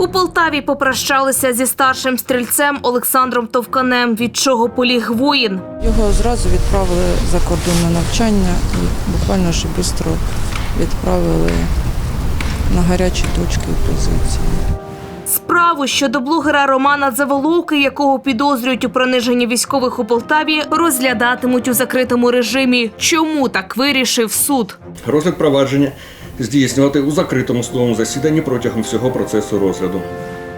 У Полтаві попрощалися зі старшим стрільцем Олександром Товканем, від чого поліг воїн. Його зразу відправили за кордон на навчання і буквально ж швидко відправили на гарячі точки і позиції. Справу щодо блогера Романа Заволоки, якого підозрюють у прониженні військових у Полтаві, розглядатимуть у закритому режимі. Чому так вирішив суд? Розгляд провадження здійснювати у закритому судовому засіданні протягом всього процесу розгляду.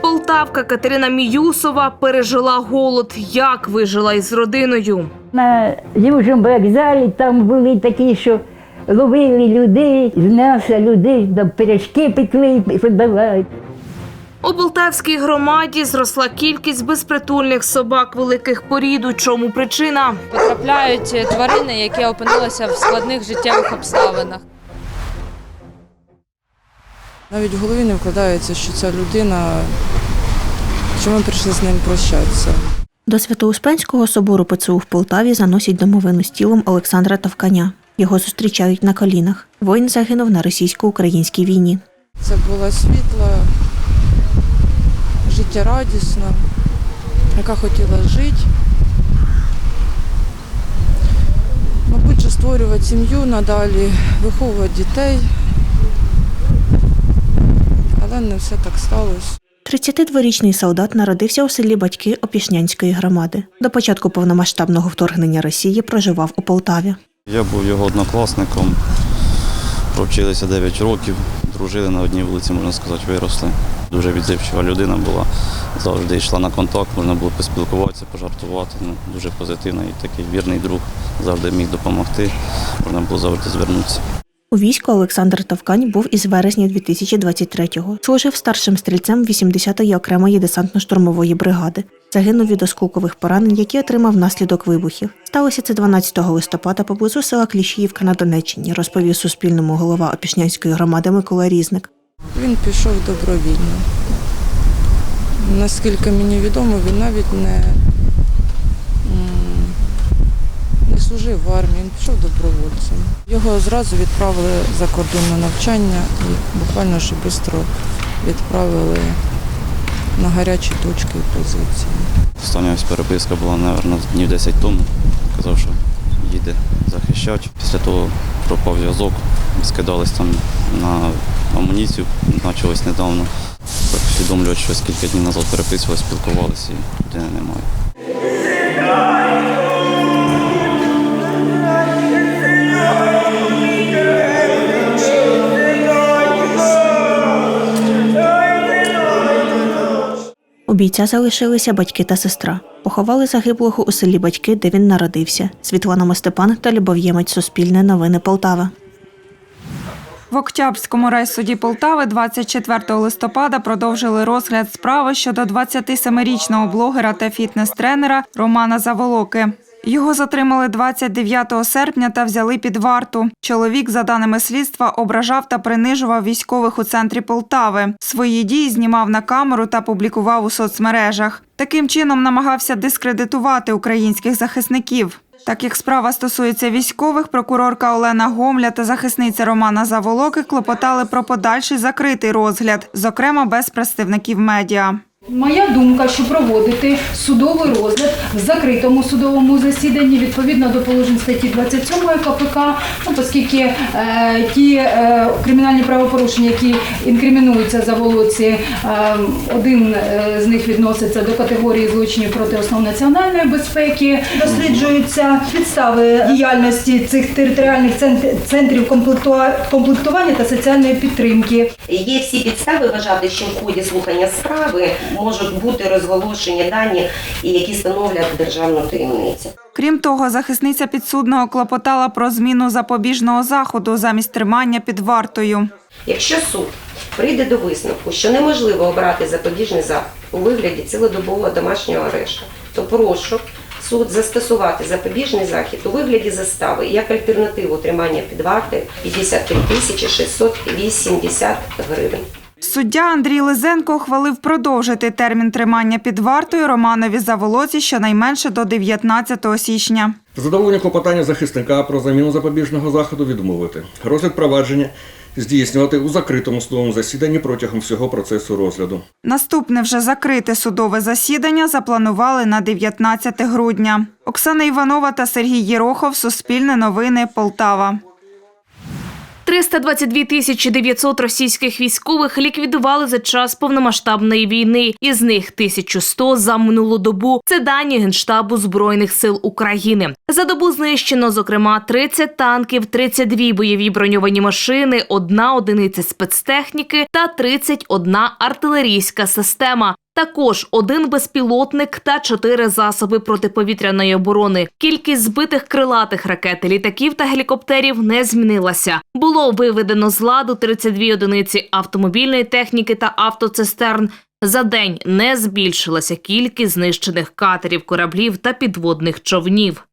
Полтавка Катерина Міюсова пережила голод. Як вижила із родиною? На Южному вокзалі там були такі, що ловили людей, з м'яса людей, там пиріжки пекли і подавали. У Полтавській громаді зросла кількість безпритульних собак великих порід. У чому причина? потрапляють тварини, які опинилися в складних життєвих обставинах. Навіть в голові не вкладається, що ця людина, що ми прийшли з ним прощатися. До Свято-Успенського собору ПЦУ в Полтаві заносять домовину з тілом Олександра Тавканя. Його зустрічають на колінах. Воїн загинув на російсько-українській війні. Це була світла, життєрадісна, яка хотіла жити. Мабуть, створювати сім'ю надалі, виховувати дітей. Але не все так сталося. 32-річний солдат народився у селі Батьки Опішнянської громади. До початку повномасштабного вторгнення Росії проживав у Полтаві. Я був його однокласником, провчилися 9 років, дружили на одній вулиці, можна сказати, виросли. Дуже відзивчива людина була, завжди йшла на контакт, можна було поспілкуватися, пожартувати. Ну, дуже позитивний і такий вірний друг, завжди міг допомогти, можна було завжди звернутися. У війську Олександр Тавкань був із вересня 2023-го. Служив старшим стрільцем 80-ї окремої десантно-штурмової бригади. Загинув від осколкових поранень, які отримав внаслідок вибухів. Сталося це 12 листопада поблизу села Кліщіївка на Донеччині, розповів Суспільному голова Опішнянської громади Микола Різник. Він пішов добровільно. Наскільки мені відомо, він навіть не, не служив в армії, він пішов добровольцем. Його зразу відправили за кордон на навчання і буквально ж швидко відправили на гарячі точки і позиції. Остання ось переписка була, мабуть, днів 10 тому. Казав, що їде захищати. Після того пропав зв'язок, скидались там на амуніцію, почалось недавно. Так усвідомлювати, що кілька днів назад переписувалися, спілкувалися і людини немає. Бійця залишилися батьки та сестра. Поховали загиблого у селі Батьки, де він народився. Світлана Мостепан та Любов Ємець Суспільне новини Полтава. В Октябрському райсуді Полтави 24 листопада продовжили розгляд справи щодо 27-річного блогера та фітнес-тренера Романа Заволоки. Його затримали 29 серпня та взяли під варту. Чоловік, за даними слідства, ображав та принижував військових у центрі Полтави. Свої дії знімав на камеру та публікував у соцмережах. Таким чином намагався дискредитувати українських захисників. Так як справа стосується військових, прокурорка Олена Гомля та захисниця Романа Заволоки клопотали про подальший закритий розгляд, зокрема без представників медіа. Моя думка, що проводити судовий розгляд в закритому судовому засіданні відповідно до положень статті 27 КПК, ну, оскільки е, ті е, кримінальні правопорушення, які інкримінуються за волоці, е, один е, з них відноситься до категорії злочинів проти основ національної безпеки. Досліджуються підстави діяльності цих територіальних центр- центрів комплектування та соціальної підтримки. Є всі підстави вважати, що в ході слухання справи можуть бути розголошені дані, які становлять державну таємницю. Крім того, захисниця підсудного клопотала про зміну запобіжного заходу замість тримання під вартою. Якщо суд прийде до висновку, що неможливо обрати запобіжний захід у вигляді цілодобового домашнього арешту, то прошу суд застосувати запобіжний захід у вигляді застави як альтернативу тримання під вартою 53 тисячі 680 гривень. Суддя Андрій Лизенко ухвалив продовжити термін тримання під вартою Романові Заволоці щонайменше до 19 січня. Задоволення клопотання захисника про заміну запобіжного заходу відмовити. Розгляд провадження здійснювати у закритому судовому засіданні протягом всього процесу розгляду. Наступне вже закрите судове засідання запланували на 19 грудня. Оксана Іванова та Сергій Єрохов. Суспільне новини. Полтава. 322 тисячі 900 російських військових ліквідували за час повномасштабної війни. Із них 1100 за минулу добу. Це дані Генштабу Збройних сил України. За добу знищено, зокрема, 30 танків, 32 бойові броньовані машини, одна одиниця спецтехніки та 31 артилерійська система. Також один безпілотник та чотири засоби протиповітряної оборони. Кількість збитих крилатих ракет, літаків та гелікоптерів не змінилася. Було виведено з ладу 32 одиниці автомобільної техніки та автоцистерн. За день не збільшилася кількість знищених катерів, кораблів та підводних човнів.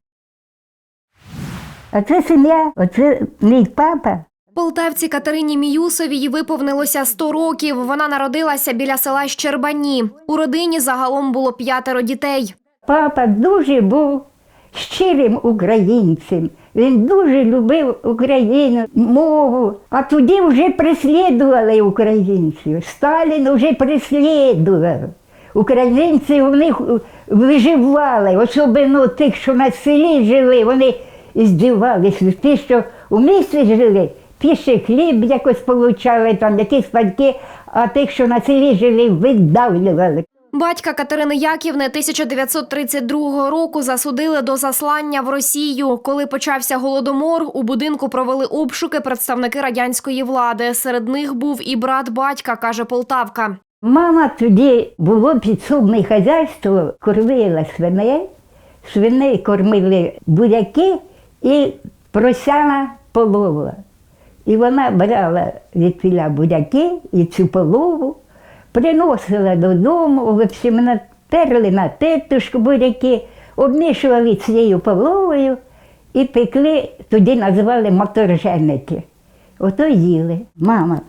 А це сім'я, оце мій папа. Полтавці Катерині Міюсовій виповнилося 100 років. Вона народилася біля села Щербані. У родині загалом було п'ятеро дітей. Папа дуже був щирим українцем. Він дуже любив Україну, мову. А тоді вже переслідували українців. Сталін вже переслідував. Українці в них виживали, особливо тих, що на селі жили, вони здівалися. Ті, що у місті жили, ще хліб якось получали, там якісь батьки, а тих, що на селі жили, видавлювали. Батька Катерини Яківни 1932 року засудили до заслання в Росію. Коли почався голодомор, у будинку провели обшуки представники радянської влади. Серед них був і брат батька, каже Полтавка. Мама тоді було підсобне хазяйство, кормила свиней, свиней кормили буряки і просяна полова. І вона брала від тіля буряки і цю полову, приносила додому, в общем, натерли на тетушку буряки, обмішували цією половою і пекли, тоді називали моторженики. Ото їли. Мама,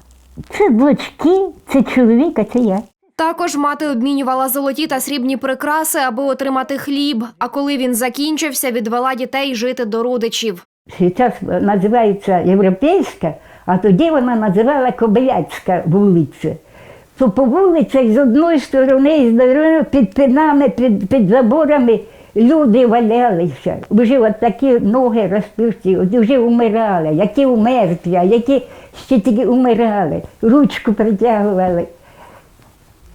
це дочки, це чоловік, а це я. Також мати обмінювала золоті та срібні прикраси, аби отримати хліб. А коли він закінчився, відвела дітей жити до родичів. Зараз називається європейська, а тоді вона називала Кобиляцька вулиця. То по вулицях з одної сторони і з другої під пинами, під, під заборами люди валялися. Вже от такі ноги розпусті, от вже вмирали, які умертві, які ще тільки умирали, ручку притягували.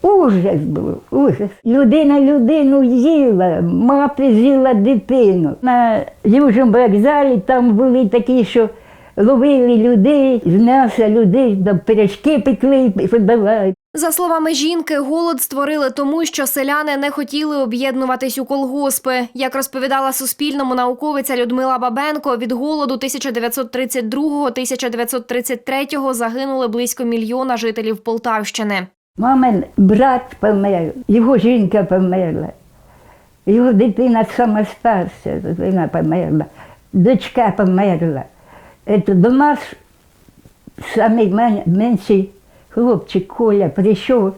Ужас був, ужас. Людина людину їла, мати з'їла дитину. На Южному вокзалі там були такі, що ловили людей, з людей, до пиріжки пекли і подавали. За словами жінки, голод створили тому, що селяни не хотіли об'єднуватись у колгоспи. Як розповідала Суспільному науковиця Людмила Бабенко, від голоду 1932-1933 загинули близько мільйона жителів Полтавщини. Мамин брат помер, його жінка померла, його дитина сама старша, дитина померла, дочка померла. Це до нас самий менший хлопчик Коля прийшов,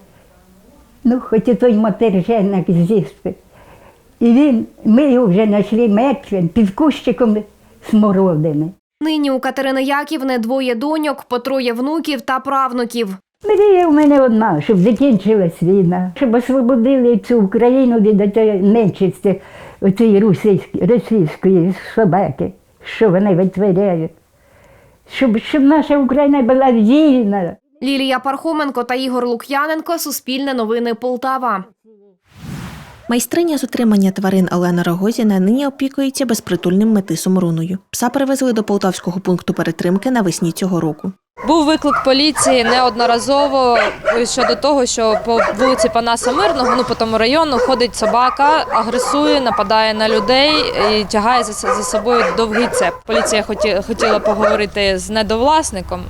ну, хоч і той матерженок з'їсти. І він, ми його вже знайшли мертвим під кущиком смородини. Нині у Катерини Яківни двоє доньок, по троє внуків та правнуків. Мрія в мене одна, щоб закінчилась війна, щоб освободили цю Україну від нечисті, цієї російської собаки, що вони витворяють. Щоб, щоб наша Україна була вільна. Лілія Пархоменко та Ігор Лук'яненко. Суспільне новини Полтава. Майстриня з утримання тварин Олена Рогозіна нині опікується безпритульним метисом руною. Пса привезли до полтавського пункту перетримки навесні цього року. Був виклик поліції неодноразово щодо того, що по вулиці Панаса Мирного, ну по тому району, ходить собака, агресує, нападає на людей і тягає за, за собою довгий цеп. Поліція хоті, хотіла поговорити з недовласником.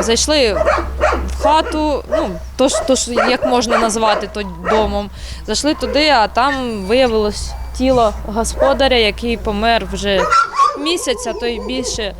Зайшли хату, ну то ж, то ж як можна назвати то домом. Зайшли туди, а там виявилось тіло господаря, який помер вже місяця, то й більше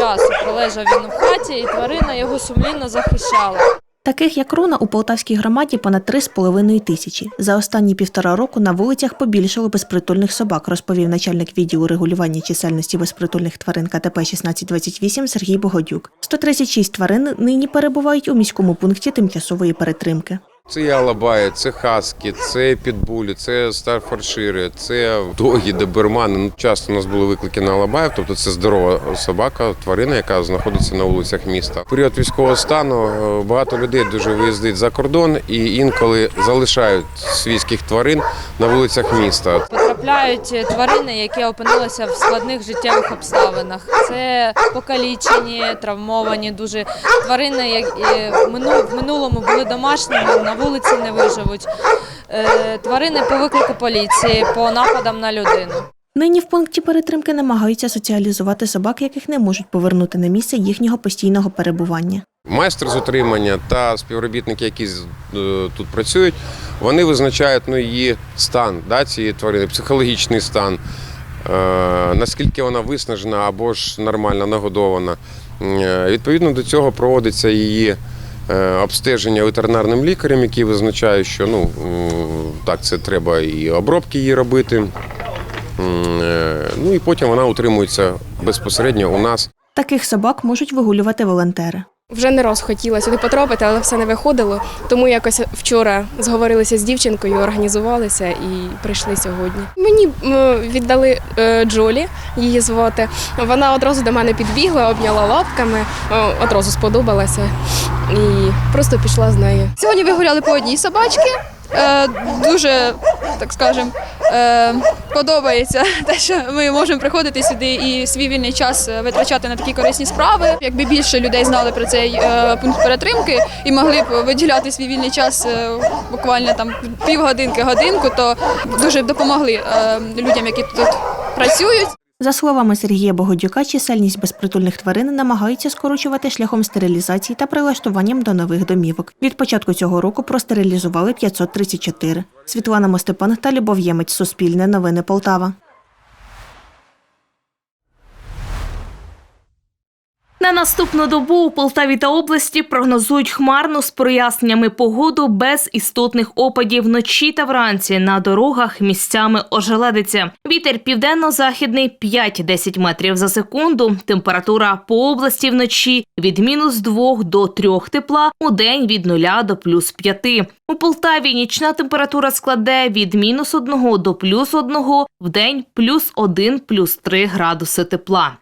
часу. Пролежав він в хаті, і тварина його сумлінно захищала. Таких як Руна у Полтавській громаді понад 3,5 тисячі. За останні півтора року на вулицях побільшало безпритульних собак, розповів начальник відділу регулювання чисельності безпритульних тварин КТП 1628 Сергій Богодюк. 136 тварин нині перебувають у міському пункті тимчасової перетримки. Це і алабаї, це хаски, це підбулі, це старфаршири, це догі, добермани. Ну, часто у нас були виклики на алабаїв, тобто це здорова собака, тварина, яка знаходиться на вулицях міста. В період військового стану е, багато людей дуже виїздить за кордон і інколи залишають свійських тварин на вулицях міста. Потрапляють тварини, які опинилися в складних життєвих обставинах. Це покалічені, травмовані дуже тварини, які в минулому були домашніми, на вулиці не виживуть. Е, Тварини по виклику поліції, по нападам на людину. Нині в пункті перетримки намагаються соціалізувати собак, яких не можуть повернути на місце їхнього постійного перебування. Майстер з утримання та співробітники, які е, тут працюють, вони визначають ну, її стан да, цієї тварини, психологічний стан, е, наскільки вона виснажена або ж нормально нагодована. Е, Відповідно до цього проводиться її е, обстеження ветеринарним лікарем, який визначає, що ну, так, це треба і обробки її робити. Е, Ну і потім вона утримується безпосередньо у нас. Таких собак можуть вигулювати волонтери. Вже не раз хотіла сюди потрапити, але все не виходило. Тому якось вчора зговорилися з дівчинкою, організувалися і прийшли сьогодні. Мені віддали е, Джолі, її звати. Вона одразу до мене підбігла, обняла лапками, одразу сподобалася і просто пішла з нею. Сьогодні ви гуляли по одній собачці. Е, дуже, так скажем, е, подобається те, що ми можемо приходити сюди і свій вільний час е, витрачати на такі корисні справи. Якби більше людей знали про цей е, пункт перетримки і могли б виділяти свій вільний час е, буквально там півгодинки, годинку, то дуже б допомогли е, людям, які тут працюють. За словами Сергія Богодюка, чисельність безпритульних тварин намагаються скорочувати шляхом стерилізації та прилаштуванням до нових домівок. Від початку цього року простерилізували 534. Світлана Мостепан та Любов Ємець. Суспільне новини Полтава. На наступну добу у Полтаві та області прогнозують хмарну з проясненнями погоду без істотних опадів вночі та вранці. На дорогах місцями ожеледиться. Вітер південно-західний 5-10 метрів за секунду. Температура по області вночі від мінус 2 до 3 тепла, у день від 0 до плюс 5. У Полтаві нічна температура складе від мінус 1 до плюс 1, в день плюс 1, плюс 3 градуси тепла.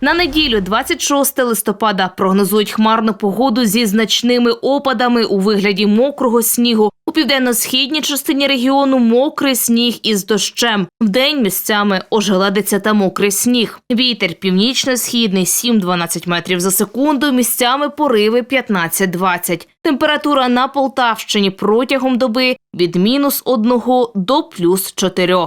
На неділю, 26 листопада, прогнозують хмарну погоду зі значними опадами у вигляді мокрого снігу. У південно-східній частині регіону мокрий сніг із дощем. Вдень місцями ожеледиться та мокрий сніг. Вітер північно-східний 7-12 метрів за секунду, місцями пориви 15-20. Температура на Полтавщині протягом доби від мінус 1 до плюс 4.